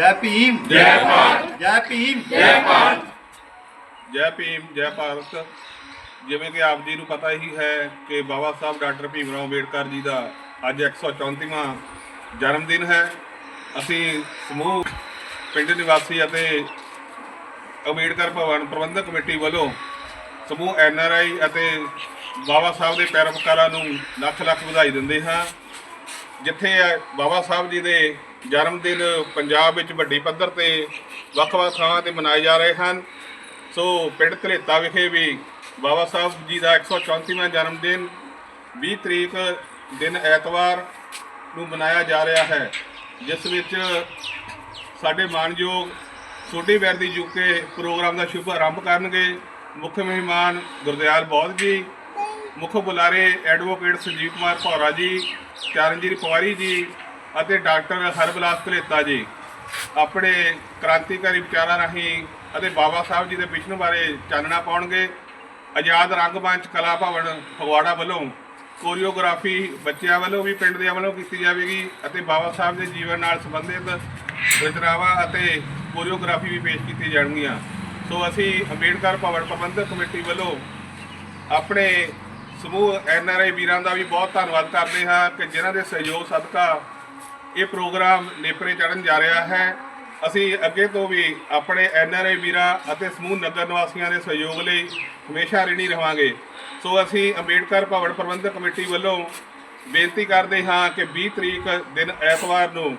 ਜੈ ਭੀਮ। ਜੈ ਭਾਰਤ। ਜੈ ਭੀਮ। ਜੈ ਭਾਰਤ। ਜੈ ਭੀਮ ਜੈ ਭਾਰਤ। ਜਿਵੇਂ ਕਿ ਆਪ ਜੀ ਨੂੰ ਪਤਾ ਹੀ ਹੈ ਕਿ ਬਾਬਾ ਸਾਹਿਬ ਡਾਕਟਰ ਭੀਮ ਰਾਓ ਅੰਬੇਡਕਰ ਜੀ ਦਾ ਅੱਜ 134ਵਾਂ ਜਨਮ ਦਿਨ ਹੈ। ਅਸੀਂ ਸਮੂਹ ਪਿੰਡ ਨਿਵਾਸੀ ਅਤੇ ਅੰਬੇਡਕਰ ਭਵਨ ਪ੍ਰਬੰਧਕ ਕਮੇਟੀ ਵੱਲੋਂ ਸਮੂਹ ਐਨ ਆਰ ਆਈ ਅਤੇ ਬਾਬਾ ਸਾਹਿਬ ਦੇ ਪੈਰਵਕਾਰਾਂ ਨੂੰ ਲੱਖ ਲੱਖ ਵਧਾਈ ਦਿੰਦੇ ਹਾਂ। ਜਿੱਥੇ ਬਾਬਾ ਸਾਹਿਬ ਜੀ ਦੇ ਜਨਮ ਦਿਨ ਪੰਜਾਬ ਵਿੱਚ ਵੱਡੀ ਪੱਧਰ ਤੇ ਵੱਖ-ਵੱਖ ਥਾਵਾਂ ਤੇ ਮਨਾਏ ਜਾ ਰਹੇ ਹਨ। ਸੋ ਪਿੰਡ ਧਲੇਤਾ ਵਿਖੇ ਵੀ ਬਾਬਾ ਸਾਹਿਬ ਜੀ ਦਾ 134ਵਾਂ ਜਨਮ ਦਿਨ 20 ਤਰੀਕ ਦਿਨ ਐਤਵਾਰ ਨੂੰ ਮਨਾਇਆ ਜਾ ਰਿਹਾ ਹੈ, ਜਿਸ ਵਿੱਚ ਸਾਡੇ ਮਾਨਯੋਗ ਸੋਢੀ ਵੈਰ ਦੀ ਯੂਕੇ ਪ੍ਰੋਗਰਾਮ ਦਾ ਸ਼ੁਭ ਆਰੰਭ ਕਰਨਗੇ। ਮੁੱਖ ਮਹਿਮਾਨ ਗੁਰਦਿਆਲ ਬੌਧ ਜੀ, ਮੁੱਖ ਬੁਲਾਰੇ ਐਡਵੋਕੇਟ ਸੰਜੀਵ ਕੁਮਾਰ ਭੌਰਾ ਜੀ, ਚਰਨਜੀਤ ਪਵਾਰੀ ਜੀ ਅਤੇ ਡਾਕਟਰ ਹਰਬਲਾਸ ਧਲੇਤਾ ਜੀ, ਆਪਣੇ ਕ੍ਰਾਂਤੀਕਾਰੀ ਵਿਚਾਰਾਂ ਰਾਹੀਂ ਅਤੇ ਬਾਬਾ ਸਾਹਿਬ ਜੀ ਦੇ ਵਿਸ਼ਨੂੰ ਬਾਰੇ ਚਾਨਣਾ ਪਾਉਣਗੇ। ਆਜ਼ਾਦ ਰੰਗਮੰਚ ਕਲਾ ਭਵਨ ਫਗਵਾੜਾ ਵੱਲੋਂ ਕੋਰੀਓਗ੍ਰਾਫੀ ਬੱਚਿਆਂ ਵੱਲੋਂ ਵੀ ਪਿੰਡ ਦੇ ਵੱਲੋਂ ਕੀਤੀ ਜਾਵੇਗੀ ਅਤੇ ਬਾਬਾ ਸਾਹਿਬ ਦੇ ਜੀਵਨ ਨਾਲ ਸੰਬੰਧਿਤ ਰਚਨਾਵਾਂ ਅਤੇ ਕੋਰੀਓਗ੍ਰਾਫੀ ਵੀ ਪੇਸ਼ ਕੀਤੀ ਜਾਣਗੀਆਂ। ਸੋ ਅਸੀਂ ਅੰਬੇਡਕਰ ਭਵਨ ਪ੍ਰਬੰਧਕ ਕਮੇਟੀ ਵੱਲੋਂ ਆਪਣੇ ਸਮੂਹ ਐਨ ਆਰ ਆਈ ਵੀਰਾਂ ਦਾ ਵੀ ਬਹੁਤ ਧੰਨਵਾਦ ਕਰਦੇ ਹਾਂ ਕਿ ਜਿਨ੍ਹਾਂ ਦੇ ਸਹਿਯੋਗ ਸਦਕਾ ਇਹ ਪ੍ਰੋਗਰਾਮ ਨੇਪਰੇ ਚੜਨ ਜਾ ਰਿਹਾ ਹੈ। ਅਸੀਂ ਅੱਗੇ ਤੋਂ ਵੀ ਆਪਣੇ ਐਨ ਆਰ ਆਈ ਵੀਰਾਂ ਅਤੇ ਸਮੂਹ ਨਗਰ ਨਿਵਾਸੀਆਂ ਦੇ ਸਹਿਯੋਗ ਲਈ ਹਮੇਸ਼ਾ ਰਿਣੀ ਰਹਾਂਗੇ ਸੋ ਅਸੀਂ ਅੰਬੇਡਕਰ ਭਵਨ ਪ੍ਰਬੰਧਕ ਕਮੇਟੀ ਵੱਲੋਂ ਬੇਨਤੀ ਕਰਦੇ ਹਾਂ ਕਿ 20 ਤਰੀਕ ਦਿਨ ਐਤਵਾਰ ਨੂੰ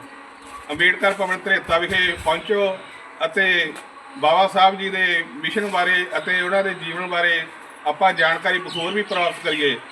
ਅੰਬੇਡਕਰ ਭਵਨ ਧਰੇਤਾ ਵਿਖੇ ਪਹੁੰਚੋ ਅਤੇ ਬਾਬਾ ਸਾਹਿਬ ਜੀ ਦੇ ਮਿਸ਼ਨ ਬਾਰੇ ਅਤੇ ਉਹਨਾਂ ਦੇ ਜੀਵਨ ਬਾਰੇ ਆਪਾਂ ਜਾਣਕਾਰੀ ਹੋਰ ਵੀ ਪ੍ਰਾਪਤ ਕਰੀਏ।